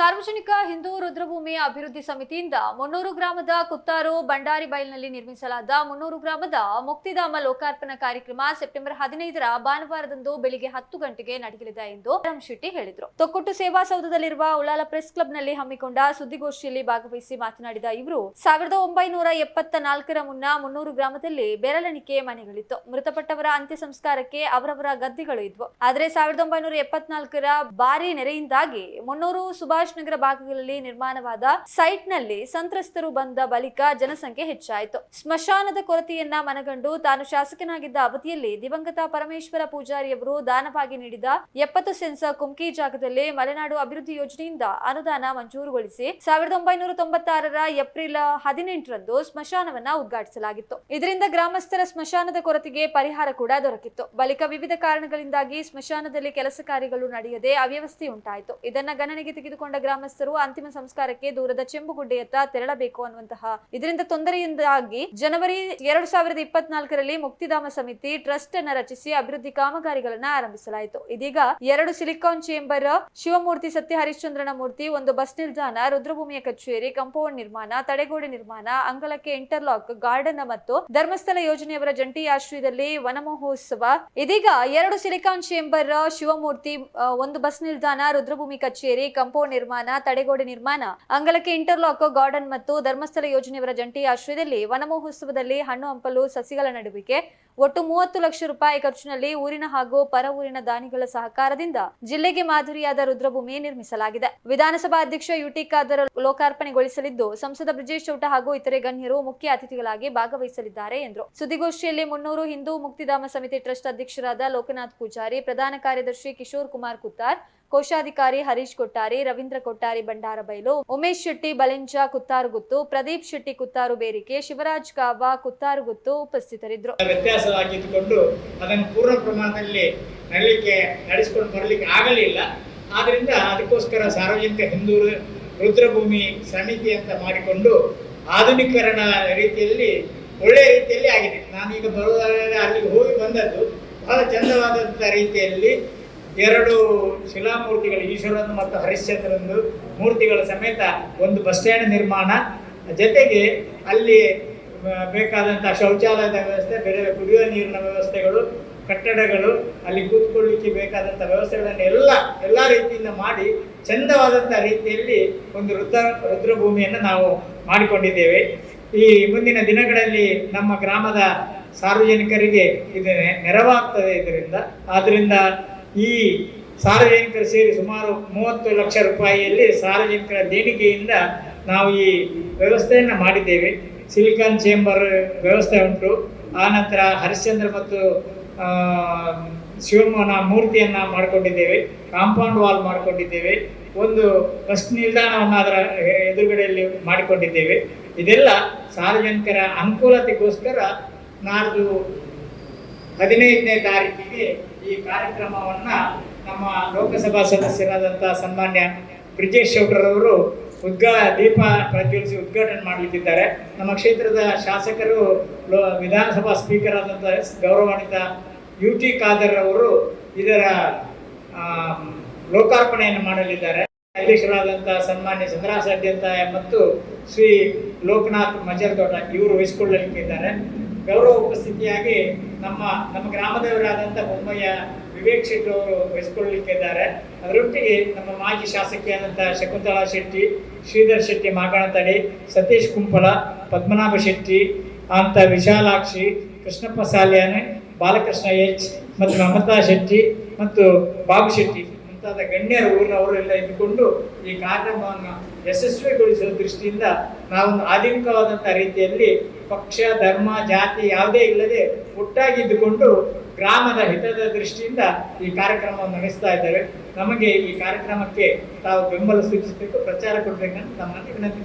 ಸಾರ್ವಜನಿಕ ಹಿಂದೂ ರುದ್ರಭೂಮಿ ಅಭಿವೃದ್ಧಿ ಸಮಿತಿಯಿಂದ ಮುನ್ನೂರು ಗ್ರಾಮದ ಕುತ್ತಾರು ಬಂಡಾರಿ ಬೈಲ್ನಲ್ಲಿ ನಿರ್ಮಿಸಲಾದ ಮುನ್ನೂರು ಗ್ರಾಮದ ಮುಕ್ತಿಧಾಮ ಲೋಕಾರ್ಪಣಾ ಕಾರ್ಯಕ್ರಮ ಸೆಪ್ಟೆಂಬರ್ ಹದಿನೈದರ ಭಾನುವಾರದಂದು ಬೆಳಿಗ್ಗೆ ಹತ್ತು ಗಂಟೆಗೆ ನಡೆಯಲಿದೆ ಎಂದು ರಾಮ್ ಶೆಟ್ಟಿ ಹೇಳಿದರು. ತೊಕ್ಕೊಟ್ಟು ಸೇವಾ ಸೌಧದಲ್ಲಿರುವ ಉಳ್ಳಾಲ ಪ್ರೆಸ್ ಕ್ಲಬ್ನಲ್ಲಿ ಹಮ್ಮಿಕೊಂಡ ಸುದ್ದಿಗೋಷ್ಠಿಯಲ್ಲಿ ಭಾಗವಹಿಸಿ ಮಾತನಾಡಿದ ಇವರು, ಸಾವಿರದ ಒಂಬೈನೂರ ಎಪ್ಪತ್ತ ನಾಲ್ಕರ ಮುನ್ನ ಮುನ್ನೂರು ಗ್ರಾಮದಲ್ಲಿ ಬೆರಳೆಣಿಕೆ ಮನೆಗಳಿತ್ತು. ಮೃತಪಟ್ಟವರ ಅಂತ್ಯ ಸಂಸ್ಕಾರಕ್ಕೆ ಅವರವರ ಗದ್ದೆಗಳು ಇದ್ವು. ಆದರೆ ಸಾವಿರದ ಒಂಬೈನೂರ ಎಪ್ಪತ್ನಾಲ್ಕರ ಭಾರಿ ನೆರೆಯಿಂದಾಗಿ ಮುನ್ನೂರು ಸುಭಾಷ್ ನಗರ ಭಾಗಗಳಲ್ಲಿ ನಿರ್ಮಾಣವಾದ ಸೈಟ್ನಲ್ಲಿ ಸಂತ್ರಸ್ತರು ಬಂದ ಬಳಿಕ ಜನಸಂಖ್ಯೆ ಹೆಚ್ಚಾಯಿತು. ಸ್ಮಶಾನದ ಕೊರತೆಯನ್ನ ಮನಗಂಡು ತಾನು ಶಾಸಕನಾಗಿದ್ದ ಅವಧಿಯಲ್ಲಿ ದಿವಂಗತ ಪರಮೇಶ್ವರ ಪೂಜಾರಿಯವರು ದಾನವಾಗಿ ನೀಡಿದ ಎಪ್ಪತ್ತು ಸೆನ್ಸ ಕುಮ್ಕಿ ಜಾಗದಲ್ಲಿ ಮಲೆನಾಡು ಅಭಿವೃದ್ಧಿ ಯೋಜನೆಯಿಂದ ಅನುದಾನ ಮಂಜೂರುಗೊಳಿಸಿ ಸಾವಿರದ ಒಂಬೈನೂರ ತೊಂಬತ್ತಾರರ ಏಪ್ರಿಲ್ ಹದಿನೆಂಟರಂದು ಸ್ಮಶಾನವನ್ನ ಉದ್ಘಾಟಿಸಲಾಗಿತ್ತು. ಇದರಿಂದ ಗ್ರಾಮಸ್ಥರ ಸ್ಮಶಾನದ ಕೊರತೆಗೆ ಪರಿಹಾರ ಕೂಡ ದೊರಕಿತ್ತು. ಬಳಿಕ ವಿವಿಧ ಕಾರಣಗಳಿಂದಾಗಿ ಸ್ಮಶಾನದಲ್ಲಿ ಕೆಲಸ ಕಾರ್ಯಗಳು ನಡೆಯದೆ ಅವ್ಯವಸ್ಥೆ ಉಂಟಾಯಿತು. ಇದನ್ನ ಗಣನೆಗೆ ತೆಗೆದುಕೊಂಡ ಗ್ರಾಮಸ್ಥರು ಅಂತಿಮ ಸಂಸ್ಕಾರಕ್ಕೆ ದೂರದ ಚೆಂಬುಗುಡ್ಡೆಯತ್ತ ತೆರಳಬೇಕು ಅನ್ನುವಂತಹ ಇದರಿಂದ ತೊಂದರೆಯಿಂದಾಗಿ ಜನವರಿ ಎರಡು ಸಾವಿರದ ಇಪ್ಪತ್ನಾಲ್ಕರಲ್ಲಿ ಮುಕ್ತಿಧಾಮ ಸಮಿತಿ ಟ್ರಸ್ಟ್ ಅನ್ನ ರಚಿಸಿ ಅಭಿವೃದ್ಧಿ ಕಾಮಗಾರಿಗಳನ್ನ ಆರಂಭಿಸಲಾಯಿತು. ಇದೀಗ ಎರಡು ಸಿಲಿಕಾನ್ ಚೇಂಬರ್, ಶಿವಮೂರ್ತಿ ಸತ್ಯ ಹರಿಶ್ಚಂದ್ರನ ಮೂರ್ತಿ, ಒಂದು ಬಸ್ ನಿಲ್ದಾಣ, ರುದ್ರಭೂಮಿಯ ಕಚೇರಿ, ಕಂಪೌಂಡ್ ನಿರ್ಮಾಣ, ತಡೆಗೋಡೆ ನಿರ್ಮಾಣ, ಅಂಗಳಕ್ಕೆ ಇಂಟರ್ಲಾಕ್, ಗಾರ್ಡನ್ ಮತ್ತು ಧರ್ಮಸ್ಥಳ ಯೋಜನೆಯವರ ಜಂಟಿ ಆಶ್ರಯದಲ್ಲಿ ವನಮಹೋತ್ಸವ ಇದೀಗ ಎರಡು ಸಿಲಿಕಾನ್ ಚೇಂಬರ್, ಶಿವಮೂರ್ತಿ ಒಂದು ಬಸ್ ನಿಲ್ದಾಣ, ರುದ್ರಭೂಮಿ ಕಚೇರಿ, ಕಾಂಪೌಂಡ್ ನಿರ್ಮಾಣ, ತಡೆಗೋಡೆ ನಿರ್ಮಾಣ. ಅಂಗಳಕ್ಕೆ ಇಂಟರ್ಲಾಕ್, ಗಾರ್ಡನ್ ಮತ್ತು ಧರ್ಮಸ್ಥಳ ಯೋಜನೆಯವರ ಜಂಟಿ ಆಶ್ರಯದಲ್ಲಿ ವನಮಹೋತ್ಸವದಲ್ಲಿ ಹಣ್ಣು, ಹಂಪಲು, ಸಸಿಗಳ ನಡುವಿಕೆ. ಒಟ್ಟು ಮೂವತ್ತು ಲಕ್ಷ ರೂಪಾಯಿ ಖರ್ಚಿನಲ್ಲಿ ಊರಿನ ಹಾಗೂ ಪರ ಊರಿನ ದಾನಿಗಳ ಸಹಕಾರದಿಂದ ಜಿಲ್ಲೆಗೆ ಮಾದರಿಯಾದ ರುದ್ರಭೂಮಿ ನಿರ್ಮಿಸಲಾಗಿದೆ. ವಿಧಾನಸಭಾ ಅಧ್ಯಕ್ಷ ಯುಟಿ ಖಾದರ್ ಲೋಕಾರ್ಪಣೆಗೊಳಿಸಲಿದ್ದು, ಸಂಸದ ಬ್ರಿಜೇಶ್ ಚೌಟ ಹಾಗೂ ಇತರೆ ಗಣ್ಯರು ಮುಖ್ಯ ಅತಿಥಿಗಳಾಗಿ ಭಾಗವಹಿಸಲಿದ್ದಾರೆ ಎಂದರು. ಸುದ್ದಿಗೋಷ್ಠಿಯಲ್ಲಿ ಮುನ್ನೂರು ಹಿಂದೂ ಮುಕ್ತಿಧಾಮ ಸಮಿತಿ ಟ್ರಸ್ಟ್ ಅಧ್ಯಕ್ಷರಾದ ಲೋಕನಾಥ್ ಪೂಜಾರಿ, ಪ್ರಧಾನ ಕಾರ್ಯದರ್ಶಿ ಕಿಶೋರ್ ಕುಮಾರ್ ಕುತ್ತಾರ್ ಕೋಶಾಧಿಕಾರಿ ಹರೀಶ್ ಕೊಟ್ಟಾರಿ, ರವೀಂದ್ರ ಕೊಟ್ಟಾರಿ ಬಂಡಾರಬೈಲು ಉಮೇಶ್ ಶೆಟ್ಟಿ ಬಲೆಂಜ ಕುತ್ತಾರುಗುತ್ತು ಪ್ರದೀಪ್ ಶೆಟ್ಟಿ, ಕುತ್ತಾರು ಬೇರಿಕೆ, ಶಿವರಾಜ್ ಕಾವ ಕುತ್ತಾರುಗುತ್ತು ಉಪಸ್ಥಿತರಿದ್ದರು. ವ್ಯತ್ಯಾಸವಾಗಿದ್ದುಕೊಂಡು ಅದನ್ನು ಪೂರ್ಣ ಪ್ರಮಾಣದಲ್ಲಿ ನಡಲಿಕ್ಕೆ ನಡೆಸಿಕೊಂಡು ಬರಲಿಕ್ಕೆ ಆಗಲಿಲ್ಲ. ಆದ್ರಿಂದ ಅದಕ್ಕೋಸ್ಕರ ಸಾರ್ವಜನಿಕ ಹಿಂದೂ ರುದ್ರಭೂಮಿ ಸಮಿತಿ ಅಂತ ಮಾಡಿಕೊಂಡು ಆಧುನೀಕರಣ ರೀತಿಯಲ್ಲಿ ಒಳ್ಳೆಯ ರೀತಿಯಲ್ಲಿ ಆಗಿದೆ. ನಾನೀಗ ಬರುವಾಗ ಅಲ್ಲಿಗೆ ಹೋಗಿ ಬಂದದ್ದು. ಬಹಳ ಚಂದವಾದಂಥ ರೀತಿಯಲ್ಲಿ ಎರಡು ಶಿಲಾಮೂರ್ತಿಗಳು ಈಶ್ವರನ್ ಮತ್ತು ಹರಿಶ್ಚಂದ್ರಂದು ಮೂರ್ತಿಗಳ ಸಮೇತ ಒಂದು ಬಸ್ ಸ್ಟ್ಯಾಂಡ್ ನಿರ್ಮಾಣ. ಜೊತೆಗೆ ಅಲ್ಲಿ ಬೇಕಾದಂಥ ಶೌಚಾಲಯದ ವ್ಯವಸ್ಥೆ, ಬೇರೆ ಕುಡಿಯುವ ನೀರಿನ ವ್ಯವಸ್ಥೆಗಳು, ಕಟ್ಟಡಗಳು, ಅಲ್ಲಿ ಕೂತ್ಕೊಳ್ಳಿಕ್ಕೆ ಬೇಕಾದಂಥ ವ್ಯವಸ್ಥೆಗಳನ್ನು ಎಲ್ಲ ಎಲ್ಲ ರೀತಿಯಿಂದ ಮಾಡಿ ಚಂದವಾದಂಥ ರೀತಿಯಲ್ಲಿ ಒಂದು ರುದ್ರ, ರುದ್ರಭೂಮಿಯನ್ನು ನಾವು ಮಾಡಿಕೊಂಡಿದ್ದೇವೆ. ಈ ಮುಂದಿನ ದಿನಗಳಲ್ಲಿ ನಮ್ಮ ಗ್ರಾಮದ ಸಾರ್ವಜನಿಕರಿಗೆ ಇದು ನೆರವಾಗ್ತದೆ ಇದರಿಂದ. ಆದ್ದರಿಂದ ಈ ಸಾರ್ವಜನಿಕರು ಸೇರಿ ಸುಮಾರು ಮೂವತ್ತು ಲಕ್ಷ ರೂಪಾಯಿಯಲ್ಲಿ ಸಾರ್ವಜನಿಕರ ದೇಣಿಗೆಯಿಂದ ನಾವು ಈ ವ್ಯವಸ್ಥೆಯನ್ನು ಮಾಡಿದ್ದೇವೆ. ಸಿಲಿಕಾನ್ ಚೇಂಬರ್ ವ್ಯವಸ್ಥೆ ಉಂಟು. ಆನಂತರ ಹರಿಶ್ಚಂದ್ರ ಮತ್ತು ಶಿವಮೊಗ್ಗನ ಮೂರ್ತಿಯನ್ನು ಮಾಡಿಕೊಂಡಿದ್ದೇವೆ. ಕಾಂಪೌಂಡ್ ವಾಲ್ ಮಾಡಿಕೊಂಡಿದ್ದೇವೆ. ಒಂದು ಬಸ್ ನಿಲ್ದಾಣವನ್ನು ಅದರ ಎದುರುಗಡೆಯಲ್ಲಿ ಮಾಡಿಕೊಂಡಿದ್ದೇವೆ. ಇದೆಲ್ಲ ಸಾರ್ವಜನಿಕರ ಅನುಕೂಲತೆಗೋಸ್ಕರ ನಾಡ್ದು ಹದಿನೈದನೇ ತಾರೀಕಿಗೆ ಈ ಕಾರ್ಯಕ್ರಮವನ್ನ ನಮ್ಮ ಲೋಕಸಭಾ ಸದಸ್ಯರಾದಂಥ ಸನ್ಮಾನ್ಯ ಬ್ರಿಜೇಶ್ ಶೌಟ್ರವರು ಉದ್ಘಾ ದೀಪ ಪ್ರಜ್ವಲಿಸಿ ಉದ್ಘಾಟನೆ ಮಾಡಲಿಕ್ಕಿದ್ದಾರೆ. ನಮ್ಮ ಕ್ಷೇತ್ರದ ಶಾಸಕರು ವಿಧಾನಸಭಾ ಸ್ಪೀಕರ್ ಆದಂಥ ಗೌರವಾನ್ವಿತ ಯು ಟಿ ಖಾದರ್ ಅವರು ಇದರ ಲೋಕಾರ್ಪಣೆಯನ್ನು ಮಾಡಲಿದ್ದಾರೆ. ಅಧ್ಯಕ್ಷರಾದಂಥ ಸನ್ಮಾನ್ಯ ಚಂದ್ರಾಸ ಅಡ್ಯಂತ ಮತ್ತು ಶ್ರೀ ಲೋಕನಾಥ್ ಮಜರ್ದೋಟ ಇವರು ವಹಿಸಿಕೊಳ್ಳಲಿಕ್ಕಿದ್ದಾರೆ. ಗೌರವ ಉಪಸ್ಥಿತಿಯಾಗಿ ನಮ್ಮ ನಮ್ಮ ಗ್ರಾಮದವರಾದಂಥ ಬೊಮ್ಮಯ್ಯ ವಿವೇಕ್ ಶೆಟ್ಟಿ ಅವರು ವಹಿಸಿಕೊಳ್ಳಲಿಕ್ಕಿದ್ದಾರೆ. ಅದರೊಟ್ಟಿಗೆ ನಮ್ಮ ಮಾಜಿ ಶಾಸಕಿಯಾದಂಥ ಶಕುಂತಳಾ ಶೆಟ್ಟಿ, ಶ್ರೀಧರ್ ಶೆಟ್ಟಿ ಮಾಗಣತಡಿ ಸತೀಶ್ ಕುಂಪಳ ಪದ್ಮನಾಭ ಶೆಟ್ಟಿ, ಅಂತ ವಿಶಾಲಾಕ್ಷಿ, ಕೃಷ್ಣಪ್ಪ ಸಾಲ್ಯಾನೆ, ಬಾಲಕೃಷ್ಣ ಎಚ್ ಮತ್ತು ಮಮತಾ ಶೆಟ್ಟಿ ಮತ್ತು ಬಾಬು ಶೆಟ್ಟಿ. ಮುಂತಾದ ಗಣ್ಯರು ಊರಿನವರೆಲ್ಲ ಇದ್ದುಕೊಂಡು ಈ ಕಾರ್ಯಕ್ರಮವನ್ನು ಯಶಸ್ವಿಗೊಳಿಸುವ ದೃಷ್ಟಿಯಿಂದ ನಾವೊಂದು ಆಧುನಿಕವಾದಂಥ ರೀತಿಯಲ್ಲಿ ಪಕ್ಷ, ಧರ್ಮ, ಜಾತಿ ಯಾವುದೇ ಇಲ್ಲದೆ ಒಟ್ಟಾಗಿದ್ದುಕೊಂಡು ಗ್ರಾಮದ ಹಿತದ ದೃಷ್ಟಿಯಿಂದ ಈ ಕಾರ್ಯಕ್ರಮವನ್ನು ನಡೆಸ್ತಾ ಇದ್ದೇವೆ. ನಮಗೆ ಈ ಕಾರ್ಯಕ್ರಮಕ್ಕೆ ತಾವು ಬೆಂಬಲ ಸೂಚಿಸಬೇಕು, ಪ್ರಚಾರ ಕೊಡಬೇಕಂತ ತಮ್ಮಲ್ಲಿ ವಿನಂತಿ